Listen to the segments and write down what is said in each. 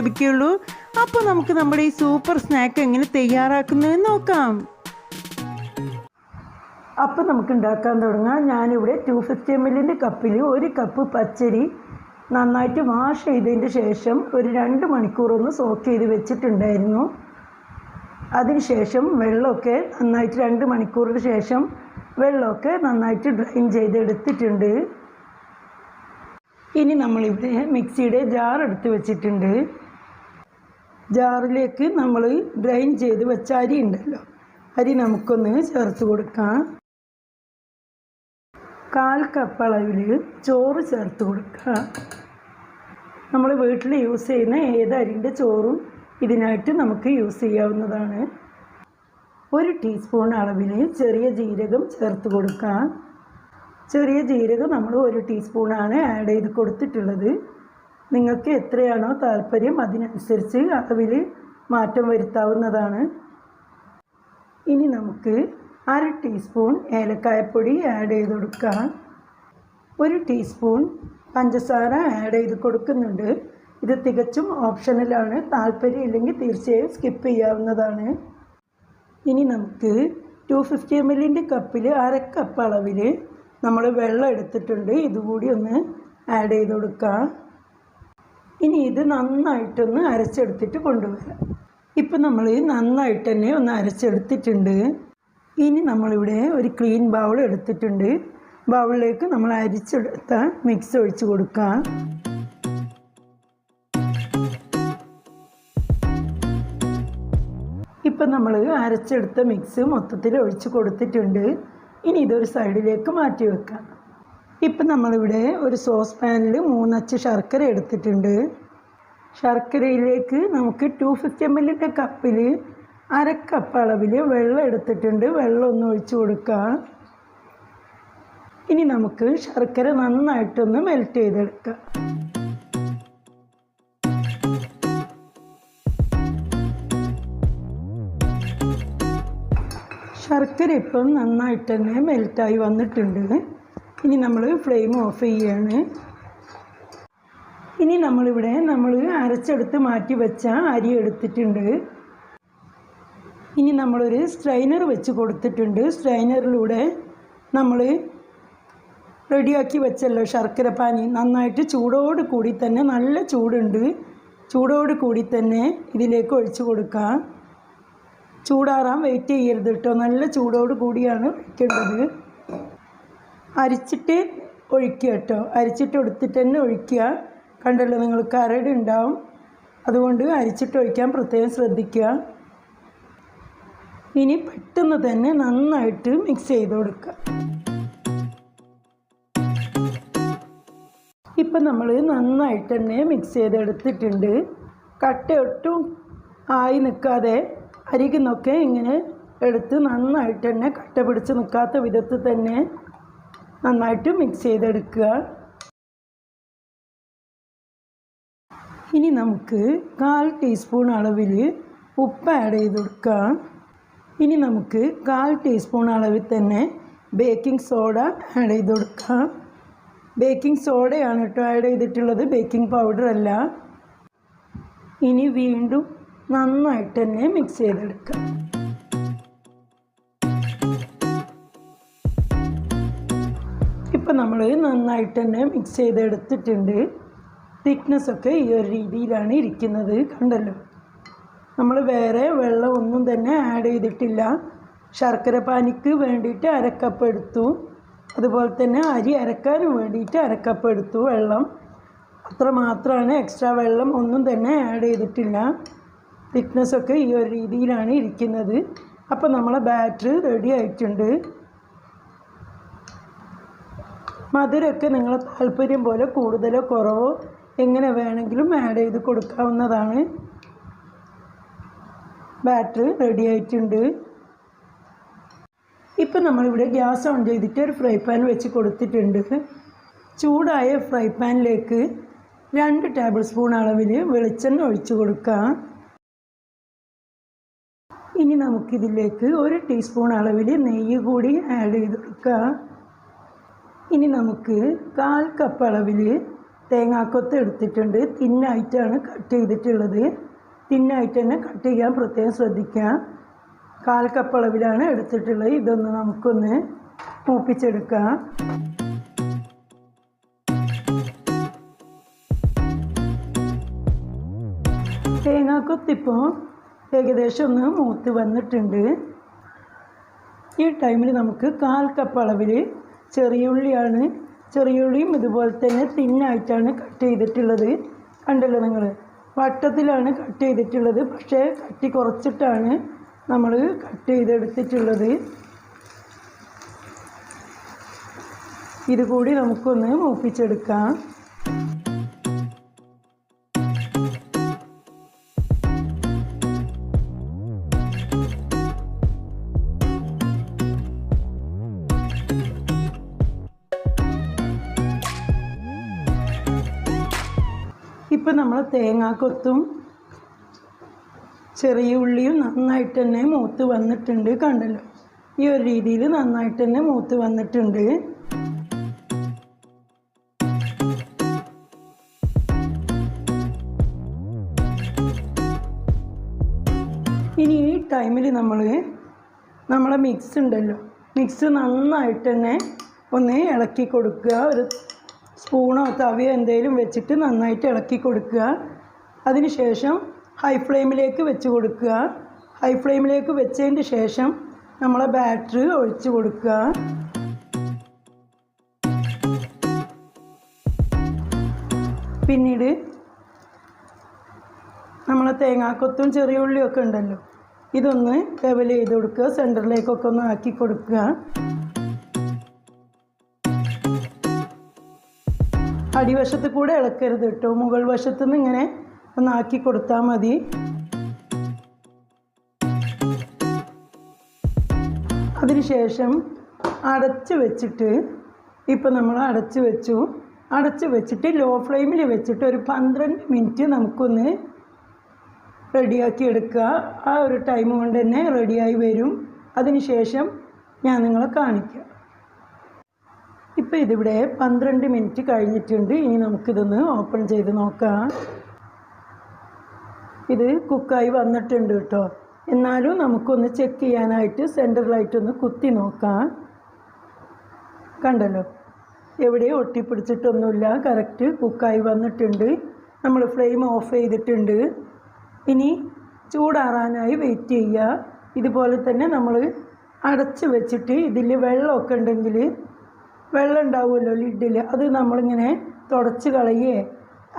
ലഭിക്കുകയുള്ളൂ അപ്പോൾ നമുക്ക് നമ്മുടെ ഈ സൂപ്പർ സ്നാക്ക് എങ്ങനെ തയ്യാറാക്കുന്നതെന്ന് നോക്കാം. അപ്പോൾ നമുക്ക് ഉണ്ടാക്കാൻ തുടങ്ങാം. ഞാനിവിടെ ടു ഫിഫ്റ്റി എം എല്ലിന്റെ കപ്പിൽ ഒരു കപ്പ് പച്ചരി നന്നായിട്ട് വാഷ് ചെയ്തതിന്റെ ശേഷം ഒരു രണ്ട് മണിക്കൂർ ഒന്ന് സോക്ക് ചെയ്ത് വെച്ചിട്ടുണ്ടായിരുന്നു. അതിനുശേഷം വെള്ളമൊക്കെ നന്നായിട്ട് രണ്ട് മണിക്കൂറിന് ശേഷം വെള്ളമൊക്കെ നന്നായിട്ട് ഡ്രൈൻ ചെയ്തെടുത്തിട്ടുണ്ട്. ഇനി നമ്മളിവിടെ മിക്സിയുടെ ജാർ എടുത്ത് വെച്ചിട്ടുണ്ട്. ജാറിലേക്ക് നമ്മൾ ഡ്രൈൻ ചെയ്ത് വെച്ച അരി ഉണ്ടല്ലോ. അരി നമുക്കൊന്ന് ചേർത്ത് കൊടുക്കാം. കാൽ കപ്പ് അളവിൽ ചോറ് ചേർത്ത് കൊടുക്കാം നമ്മൾ വീട്ടിൽ യൂസ് ചെയ്യുന്ന ഏത് ചോറും ഇതിനായിട്ട് നമുക്ക് യൂസ് ചെയ്യാവുന്നതാണ്. ഒരു ടീസ്പൂൺ അളവിൽ ചെറിയ ജീരകം ചേർത്ത് കൊടുക്കാം. ചെറിയ ജീരകം നമ്മൾ ഒരു ടീസ്പൂണാണ് ആഡ് ചെയ്ത് കൊടുത്തിട്ടുള്ളത്. നിങ്ങൾക്ക് എത്രയാണോ താല്പര്യം അതിനനുസരിച്ച് അളവിൽ മാറ്റം വരുത്താവുന്നതാണ്. ഇനി നമുക്ക് അര ടീസ്പൂൺ ഏലക്കായപ്പൊടി ആഡ് ചെയ്ത് കൊടുക്കാം. ഒരു ടീസ്പൂൺ പഞ്ചസാര ആഡ് ചെയ്ത് കൊടുക്കുന്നുണ്ട്. ഇത് തികച്ചും ഓപ്ഷണലാണ് താല്പര്യം ഇല്ലെങ്കിൽ തീർച്ചയായും സ്കിപ്പ് ചെയ്യാവുന്നതാണ്. ഇനി നമുക്ക് ടു ഫിഫ്റ്റി എം എല്ലിന്റെ കപ്പിൽ അര കപ്പ് അളവിൽ നമ്മൾ വെള്ളം എടുത്തിട്ടുണ്ട്. ഇതുകൂടി ഒന്ന് ആഡ് ചെയ്ത് കൊടുക്കാം. ഇനി ഇത് നന്നായിട്ടൊന്ന് അരച്ചെടുത്തിട്ട് കൊണ്ടുവരാം. ഇപ്പം നമ്മൾ നന്നായിട്ട് തന്നെ ഒന്ന് അരച്ചെടുത്തിട്ടുണ്ട്. ഇനി നമ്മളിവിടെ ഒരു ക്ലീൻ ബൗൾ എടുത്തിട്ടുണ്ട്. ബൗളിലേക്ക് നമ്മൾ അരിച്ചെടുത്ത മിക്സ് ഒഴിച്ച് കൊടുക്കാം. ഇപ്പം നമ്മൾ അരച്ചെടുത്ത മിക്സ് മൊത്തത്തിൽ ഒഴിച്ച് കൊടുത്തിട്ടുണ്ട്. ഇനി ഇതൊരു സൈഡിലേക്ക് മാറ്റി വെക്കാം. ഇപ്പം നമ്മളിവിടെ ഒരു സോസ് പാനിൽ മൂന്നച്ച് ശർക്കര എടുത്തിട്ടുണ്ട്. ശർക്കരയിലേക്ക് നമുക്ക് ടു ഫിഫ്റ്റി എം എല്ലിന്റെ കപ്പിൽ അരക്കപ്പ് കപ്പ് അളവിൽ വെള്ളം എടുത്തിട്ടുണ്ട്. വെള്ളം ഒന്ന് ഒഴിച്ച് കൊടുക്കുക. ഇനി നമുക്ക് ശർക്കര നന്നായിട്ടൊന്ന് മെൽറ്റ് ചെയ്തെടുക്കാം. ശർക്കര ഇപ്പം നന്നായിട്ട് തന്നെ മെൽറ്റായി വന്നിട്ടുണ്ട്. ഇനി നമ്മൾ ഫ്ലെയിം ഓഫ് ചെയ്യാണ്. ഇനി നമ്മളിവിടെ നമ്മൾ അരച്ചെടുത്ത് മാറ്റി വെച്ച അരി എടുത്തിട്ടുണ്ട്. ഇനി നമ്മളൊരു സ്ട്രൈനർ വെച്ച് കൊടുത്തിട്ടുണ്ട്. സ്ട്രൈനറിലൂടെ നമ്മൾ റെഡിയാക്കി വെച്ചല്ലോ ശർക്കര പാനി. നന്നായിട്ട് ചൂടോട് കൂടി തന്നെ നല്ല ചൂടുണ്ട്. ചൂടോട് കൂടി തന്നെ ഇതിലേക്ക് ഒഴിച്ച് കൊടുക്കാം. ചൂടാറാൻ വെയിറ്റ് ചെയ്യരുത് കേട്ടോ നല്ല ചൂടോട് കൂടിയാണ് ഒഴിക്കേണ്ടത് അരിച്ചിട്ട് ഒഴിക്കുക കേട്ടോ. അരിച്ചിട്ട് എടുത്തിട്ട് തന്നെ ഒഴിക്കുക. കണ്ടല്ലോ നിങ്ങൾ കരട് ഉണ്ടാവും. അതുകൊണ്ട് അരിച്ചിട്ട് ഒഴിക്കാൻ പ്രത്യേകം ശ്രദ്ധിക്കുക. ഇനി പെട്ടെന്ന് തന്നെ നന്നായിട്ട് മിക്സ് ചെയ്ത് കൊടുക്കുക. ഇപ്പം നമ്മൾ നന്നായിട്ട് തന്നെ മിക്സ് ചെയ്തെടുത്തിട്ടുണ്ട്. കട്ട ഒട്ടും ആയി നിൽക്കാതെ അരികുന്നൊക്കെ ഇങ്ങനെ എടുത്ത് നന്നായിട്ട് തന്നെ കട്ട പിടിച്ച് നിൽക്കാത്ത വിധത്തിൽ തന്നെ നന്നായിട്ട് മിക്സ് ചെയ്തെടുക്കുക. ഇനി നമുക്ക് കാൽ ടീസ്പൂൺ അളവിൽ ഉപ്പ് ആഡ് ചെയ്ത് കൊടുക്കാം ഇനി നമുക്ക് കാൽ ടീസ്പൂൺ അളവിൽ തന്നെ ബേക്കിംഗ് സോഡ ആഡ് ചെയ്ത് കൊടുക്കാം ബേക്കിംഗ് സോഡയാണ് കേട്ടോ ആഡ് ചെയ്തിട്ടുള്ളത്. ബേക്കിംഗ് പൗഡർ അല്ല. ഇനി വീണ്ടും നന്നായിട്ട് തന്നെ മിക്സ് ചെയ്തെടുക്കാം. ഇപ്പം നമ്മൾ നന്നായിട്ട് തന്നെ മിക്സ് ചെയ്തെടുത്തിട്ടുണ്ട്. തിക്നെസ്സൊക്കെ ഈ ഒരു രീതിയിലാണ് ഇരിക്കുന്നത് കണ്ടല്ലോ? നമ്മൾ വേറെ വെള്ളം ഒന്നും തന്നെ ആഡ് ചെയ്തിട്ടില്ല. ശർക്കര പാനിക്ക് വേണ്ടിയിട്ട് അരക്കപ്പ് എടുത്തു. അതുപോലെ തന്നെ അരി അരക്കാനും വേണ്ടിയിട്ട് അരക്കപ്പ് എടുത്തു വെള്ളം. അത്ര മാത്രമാണ് എക്സ്ട്രാ വെള്ളം ഒന്നും തന്നെ ആഡ് ചെയ്തിട്ടില്ല. തിക്നെസ്സൊക്കെ ഈ ഒരു രീതിയിലാണ് ഇരിക്കുന്നത്. അപ്പോൾ നമ്മളെ ബാറ്റർ റെഡി ആയിട്ടുണ്ട്. മധുരമൊക്കെ നിങ്ങൾ താല്പര്യം പോലെ കൂടുതലോ കുറവോ എങ്ങനെ വേണമെങ്കിലും ആഡ് ചെയ്ത് കൊടുക്കാവുന്നതാണ്. ബാറ്റർ റെഡി ആയിട്ടുണ്ട്. ഇപ്പം നമ്മളിവിടെ ഗ്യാസ് ഓൺ ചെയ്തിട്ട് ഒരു ഫ്രൈ പാൻ വെച്ച് കൊടുത്തിട്ടുണ്ട്. ചൂടായ ഫ്രൈ പാനിലേക്ക് രണ്ട് ടേബിൾ സ്പൂൺ അളവിൽ വെളിച്ചെണ്ണ ഒഴിച്ചു കൊടുക്കാം. ഇനി നമുക്കിതിലേക്ക് ഒരു ടീസ്പൂൺ അളവിൽ നെയ്യ് കൂടി ആഡ് ചെയ്ത് കൊടുക്കാം. ഇനി നമുക്ക് കാൽ കപ്പ് അളവിൽ തേങ്ങാക്കൊത്ത് എടുത്തിട്ടുണ്ട്. തിന്നായിട്ടാണ് കട്ട് ചെയ്തിട്ടുള്ളത്. തിന്നായിട്ട് തന്നെ കട്ട് ചെയ്യാൻ പ്രത്യേകം ശ്രദ്ധിക്കാം. കാൽ കപ്പ് അളവിലാണ് എടുത്തിട്ടുള്ളത്. ഇതൊന്ന് നമുക്കൊന്ന് മൂപ്പിച്ചെടുക്കാം. തേങ്ങാക്കൊത്തിപ്പോൾ ഏകദേശം ഒന്ന് മൂത്ത് വന്നിട്ടുണ്ട്. ഈ ടൈമിൽ നമുക്ക് കാൽ കപ്പ് അളവിൽ ചെറിയ ഉള്ളിയാണ് ചെറിയ ഉള്ളിയും ഇതുപോലെ തന്നെ തിന്നായിട്ടാണ് കട്ട് ചെയ്തിട്ടുള്ളത്. കണ്ടല്ലോ നിങ്ങൾ വട്ടത്തിലാണ് കട്ട് ചെയ്തിട്ടുള്ളത്. പക്ഷേ കട്ടി കുറച്ചിട്ടാണ് നമ്മൾ കട്ട് ചെയ്തെടുത്തിട്ടുള്ളത്. ഇത് കൂടി നമുക്കൊന്ന് മൂപ്പിച്ചെടുക്കാം. ഇപ്പം നമ്മൾ തേങ്ങാക്കൊത്തും ചെറിയ ഉള്ളിയും നന്നായിട്ട് തന്നെ മൂത്ത് വന്നിട്ടുണ്ട് കണ്ടല്ലോ? ഈ ഒരു രീതിയിൽ നന്നായിട്ട് തന്നെ മൂത്ത് വന്നിട്ടുണ്ട്. ഇനി ഈ ടൈമിൽ നമ്മൾ നമ്മളെ മിക്സ് ഉണ്ടല്ലോ? മിക്സ് നന്നായിട്ട് തന്നെ ഒന്ന് ഇളക്കി കൊടുക്കുക. ഒരു സ്പൂണോ തവിയോ എന്തെങ്കിലും വെച്ചിട്ട് നന്നായിട്ട് ഇളക്കി കൊടുക്കുക. അതിനുശേഷം ഹൈ ഫ്ലെയിമിലേക്ക് വെച്ച് കൊടുക്കുക. ഹൈ ഫ്ലെയിമിലേക്ക് വെച്ചതിന് ശേഷം നമ്മളെ ബാറ്ററി ഒഴിച്ച് കൊടുക്കുക. പിന്നീട് നമ്മളെ തേങ്ങാക്കൊത്തും ചെറിയ ഉള്ളിയൊക്കെ ഉണ്ടല്ലോ ഇതൊന്ന് ലെവൽ ചെയ്ത് കൊടുക്കുക. സെന്ററിലേക്കൊക്കെ ഒന്ന് ആക്കി കൊടുക്കുക. അടിവശത്ത് കൂടെ ഇളക്കരുത് കേട്ടോ. മുകൾ വശത്തു നിന്ന് ഇങ്ങനെ ഒന്ന് ആക്കി കൊടുത്താൽ മതി. അതിനുശേഷം അടച്ച് വെച്ചിട്ട് ഇപ്പം നമ്മൾ അടച്ച് വെച്ചു. അടച്ച് വെച്ചിട്ട് ലോ ഫ്ലെയിമിൽ വെച്ചിട്ട് ഒരു പന്ത്രണ്ട് മിനിറ്റ് നമുക്കൊന്ന് റെഡിയാക്കി എടുക്കുക. ആ ഒരു ടൈം കൊണ്ട് തന്നെ റെഡിയായി വരും. അതിനുശേഷം ഞാൻ നിങ്ങളെ കാണിക്കാം. ഇപ്പോൾ ഇതിവിടെ പന്ത്രണ്ട് മിനിറ്റ് കഴിഞ്ഞിട്ടുണ്ട്. ഇനി നമുക്കിതൊന്ന് ഓപ്പൺ ചെയ്ത് നോക്കാം. ഇത് കുക്കായി വന്നിട്ടുണ്ട് കേട്ടോ. എന്നാലും നമുക്കൊന്ന് ചെക്ക് ചെയ്യാനായിട്ട് സെന്ററിലായിട്ടൊന്ന് കുത്തി നോക്കാം. കണ്ടല്ലോ? എവിടെ ഒട്ടിപ്പിടിച്ചിട്ടൊന്നുമില്ല. കറക്റ്റ് കുക്കായി വന്നിട്ടുണ്ട്. നമ്മൾ ഫ്ലെയിം ഓഫ് ചെയ്തിട്ടുണ്ട്. ഇനി ചൂടാറാനായി വെയിറ്റ് ചെയ്യുക. ഇതുപോലെ തന്നെ നമ്മൾ അടച്ച് വെച്ചിട്ട് ഇതിൽ വെള്ളമൊക്കെ ഉണ്ടെങ്കിൽ വെള്ളം ഉണ്ടാവുമല്ലോ ലിഡിൽ. അത് നമ്മളിങ്ങനെ തുടച്ച് കളയേ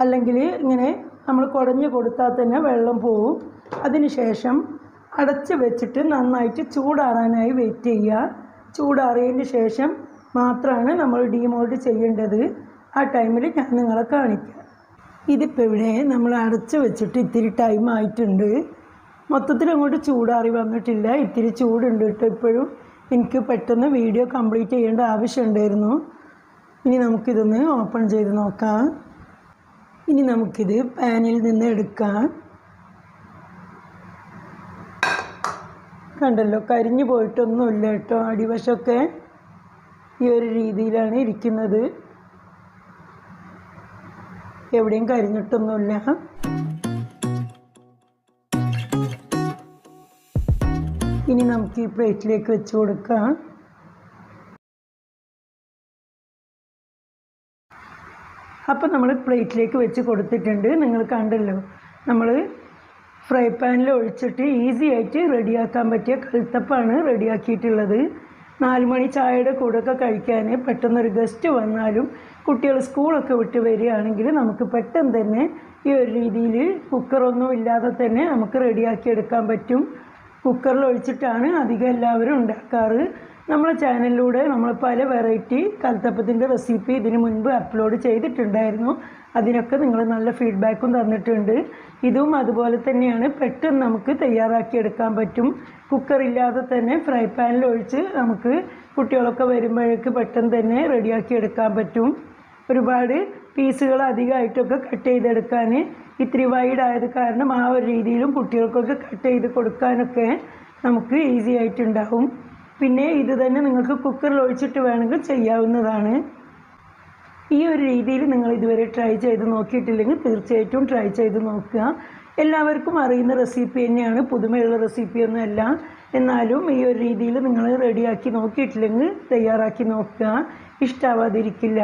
അല്ലെങ്കിൽ ഇങ്ങനെ നമ്മൾ കുടഞ്ഞ് കൊടുത്താൽ തന്നെ വെള്ളം പോവും. അതിനുശേഷം അടച്ച് വെച്ചിട്ട് നന്നായിട്ട് ചൂടാറാനായി വെയിറ്റ് ചെയ്യുക. ചൂടാറിയതിന് ശേഷം മാത്രമാണ് നമ്മൾ ഡീമോൾഡ് ചെയ്യേണ്ടത്. ആ ടൈമിൽ ഞാൻ നിങ്ങളെ കാണിക്കാം. ഇതിപ്പോൾ ഇവിടെ നമ്മൾ അടച്ച് വെച്ചിട്ട് ഇത്തിരി ടൈം ആയിട്ടുണ്ട്. മൊത്തത്തിൽ അങ്ങോട്ട് ചൂടാറി വന്നിട്ടില്ല. ഇത്തിരി ചൂടുണ്ട് കേട്ടോ ഇപ്പോഴും. എനിക്ക് പെട്ടെന്ന് വീഡിയോ കംപ്ലീറ്റ് ചെയ്യേണ്ട ആവശ്യമുണ്ടായിരുന്നു. ഇനി നമുക്കിതൊന്ന് ഓപ്പൺ ചെയ്ത് നോക്കാം. ഇനി നമുക്കിത് പാനിൽ നിന്ന് എടുക്കാം. കണ്ടല്ലോ കരിഞ്ഞു പോയിട്ടൊന്നുമില്ല കേട്ടോ. അടിവശമൊക്കെ ഈ ഒരു രീതിയിലാണ് ഇരിക്കുന്നത്. എവിടെയും കരിഞ്ഞിട്ടൊന്നുമില്ല. ഈ പ്ലേറ്റിലേക്ക് വെച്ച് കൊടുക്കുക. അപ്പോൾ നമ്മൾ പ്ലേറ്റിലേക്ക് വെച്ച് കൊടുത്തിട്ടുണ്ട്. നിങ്ങൾ കണ്ടല്ലോ നമ്മൾ ഫ്രൈ പാനിൽ ഒഴിച്ചിട്ട് ഈസി ആയിട്ട് റെഡിയാക്കാൻ പറ്റിയ കൽത്തപ്പാണ് റെഡിയാക്കിയിട്ടുള്ളത്. നാല് മണി ചായയുടെ കൂടെയൊക്കെ കഴിക്കാൻ പെട്ടെന്നൊരു ഗസ്റ്റ് വന്നാലും കുട്ടികൾ സ്കൂളൊക്കെ വിട്ട് വരികയാണെങ്കിൽ നമുക്ക് പെട്ടെന്ന് തന്നെ ഈ ഒരു രീതിയിൽ കുക്കറൊന്നും ഇല്ലാതെ തന്നെ നമുക്ക് റെഡിയാക്കി എടുക്കാൻ പറ്റും. കുക്കറിൽ ഒഴിച്ചിട്ടാണ് അധികം എല്ലാവരും ഉണ്ടാക്കാറ്. നമ്മളെ ചാനലിലൂടെ നമ്മൾ പല വെറൈറ്റി കൽത്തപ്പത്തിന്റെ റെസിപ്പി ഇതിനു മുൻപ് അപ്ലോഡ് ചെയ്തിട്ടുണ്ടായിരുന്നു. അതിനൊക്കെ നിങ്ങൾ നല്ല ഫീഡ്ബാക്കും തന്നിട്ടുണ്ട്. ഇതും അതുപോലെ തന്നെയാണ് പെട്ടെന്ന് നമുക്ക് തയ്യാറാക്കിയെടുക്കാൻ പറ്റും. കുക്കറില്ലാതെ തന്നെ ഫ്രൈ പാനിൽ ഒഴിച്ച് നമുക്ക് കുട്ടികളൊക്കെ വരുമ്പോഴേക്ക് പെട്ടെന്ന് തന്നെ റെഡിയാക്കി എടുക്കാൻ പറ്റും. ഒരുപാട് പീസുകൾ അധികമായിട്ടൊക്കെ കട്ട് ചെയ്തെടുക്കാൻ ഇത്തിരി വൈഡ് ആയത് കാരണം ആ ഒരു രീതിയിലും കുട്ടികൾക്കൊക്കെ കട്ട് ചെയ്ത് കൊടുക്കാനൊക്കെ നമുക്ക് ഈസി ആയിട്ടുണ്ടാവും. പിന്നെ ഇത് തന്നെ നിങ്ങൾക്ക് കുക്കറിൽ ഒഴിച്ചിട്ട് വേണമെങ്കിൽ ചെയ്യാവുന്നതാണ്. ഈ ഒരു രീതിയിൽ നിങ്ങൾ ഇതുവരെ ട്രൈ ചെയ്ത് നോക്കിയിട്ടില്ലെങ്കിൽ തീർച്ചയായിട്ടും ട്രൈ ചെയ്ത് നോക്കുക. എല്ലാവർക്കും അറിയുന്ന റെസിപ്പി തന്നെയാണ്. പുതുമയുള്ള റെസിപ്പിയൊന്നുമല്ല എന്നാലും ഈ ഒരു രീതിയിൽ നിങ്ങൾ റെഡിയാക്കി നോക്കിയിട്ടില്ലെങ്കിൽ തയ്യാറാക്കി നോക്കുക. ഇഷ്ടാവാതിരിക്കില്ല.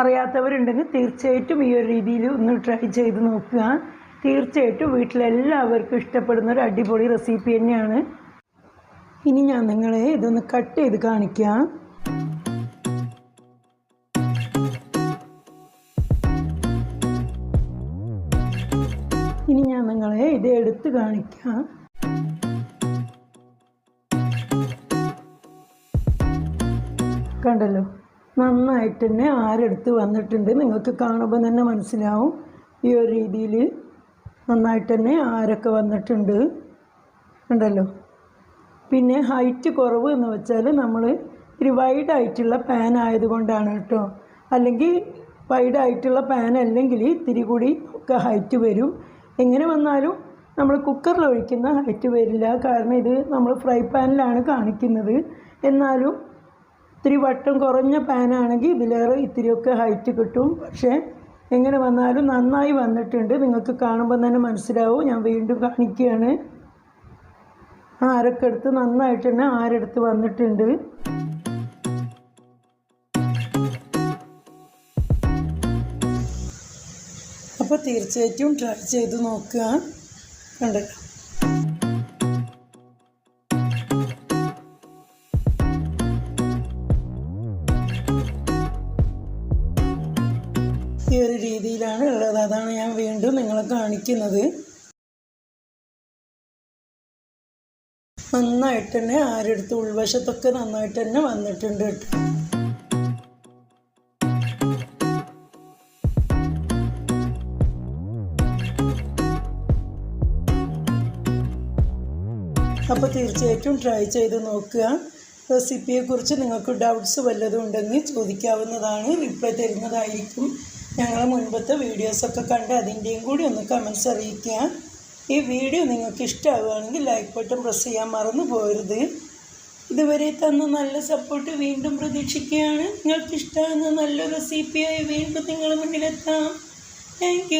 അറിയാത്തവരുണ്ടെങ്കിൽ തീർച്ചയായിട്ടും ഈ ഒരു രീതിയിൽ ഒന്ന് ട്രൈ ചെയ്ത് നോക്കുക. തീർച്ചയായിട്ടും വീട്ടിലെല്ലാവർക്കും ഇഷ്ടപ്പെടുന്ന ഒരു അടിപൊളി റെസിപ്പി തന്നെയാണ്. ഇനി ഞാൻ നിങ്ങളെ ഇതൊന്ന് കട്ട് ചെയ്ത് കാണിക്കാം. ഇനി ഞാൻ നിങ്ങളെ ഇത് എടുത്ത് കാണിക്കാം. കണ്ടല്ലോ? നന്നായിട്ട് തന്നെ ആരെടുത്ത് വന്നിട്ടുണ്ട് നിങ്ങൾക്ക് കാണുമ്പോൾ തന്നെ മനസ്സിലാവും. ഈ ഒരു രീതിയിൽ നന്നായിട്ട് തന്നെ ആരൊക്കെ വന്നിട്ടുണ്ട്. ഉണ്ടല്ലോ പിന്നെ ഹൈറ്റ് കുറവ് എന്ന് വെച്ചാൽ നമ്മൾ ഒരു വൈഡ് ആയിട്ടുള്ള പാൻ ആയതുകൊണ്ടാണ് കേട്ടോ. അല്ലെങ്കിൽ വൈഡ് ആയിട്ടുള്ള പാൻ അല്ലെങ്കിൽ ഇത്തിരി കൂടി ഒക്കെ ഹൈറ്റ് വരും. എങ്ങനെ വന്നാലും നമ്മൾ കുക്കറിൽ ഒഴിക്കുന്ന ഹൈറ്റ് വരില്ല. കാരണം ഇത് നമ്മൾ ഫ്രൈ പാനിലാണ് കാണിക്കുന്നത്. എന്നാലും ഇത്തിരി വട്ടം കുറഞ്ഞ പാനാണെങ്കിൽ ഇതിലേറെ ഇത്തിരിയൊക്കെ ഹൈറ്റ് കിട്ടും. പക്ഷേ എങ്ങനെ വന്നാലും നന്നായി വന്നിട്ടുണ്ട്. നിങ്ങൾക്ക് കാണുമ്പോൾ തന്നെ മനസ്സിലാവും. ഞാൻ വീണ്ടും കാണിക്കുകയാണ്. ആരൊക്കെ എടുത്ത് നന്നായിട്ട് തന്നെ ആരെടുത്ത് വന്നിട്ടുണ്ട്. അപ്പോൾ തീർച്ചയായിട്ടും ട്രൈ ചെയ്ത് നോക്കുക. കണ്ടല്ലോ കാണിക്കുന്നത്. നന്നായിട്ട് തന്നെ ആരെടുത്ത് ഉൾവശത്തൊക്കെ നന്നായിട്ട് തന്നെ വന്നിട്ടുണ്ട് കേട്ടോ. അപ്പോൾ തീർച്ചയായിട്ടും ട്രൈ ചെയ്ത് നോക്കുക. റെസിപ്പിയെക്കുറിച്ച് നിങ്ങൾക്ക് ഡൗട്ട്സ് വല്ലതും ഉണ്ടെങ്കിൽ ചോദിക്കാവുന്നതാണ്. റിപ്ലൈ തരുന്നതായിരിക്കും. ഞങ്ങളെ മുൻപത്തെ വീഡിയോസൊക്കെ കണ്ട് അതിന്റെയും കൂടി ഒന്ന് കമൻസ് അറിയിക്കുക. ഈ വീഡിയോ നിങ്ങൾക്ക് ഇഷ്ടമാവുകയാണെങ്കിൽ ലൈക്ക് ബട്ടൺ പ്രസ് ചെയ്യാൻ മറന്നു പോകരുത്. ഇതുവരെ തന്ന നല്ല സപ്പോർട്ട് വീണ്ടും പ്രതീക്ഷിക്കുകയാണ്. നിങ്ങൾക്ക് ഇഷ്ടമാകുന്ന നല്ല റെസിപ്പിയായി വീണ്ടും നിങ്ങളുടെ മുന്നിലെത്താം. താങ്ക്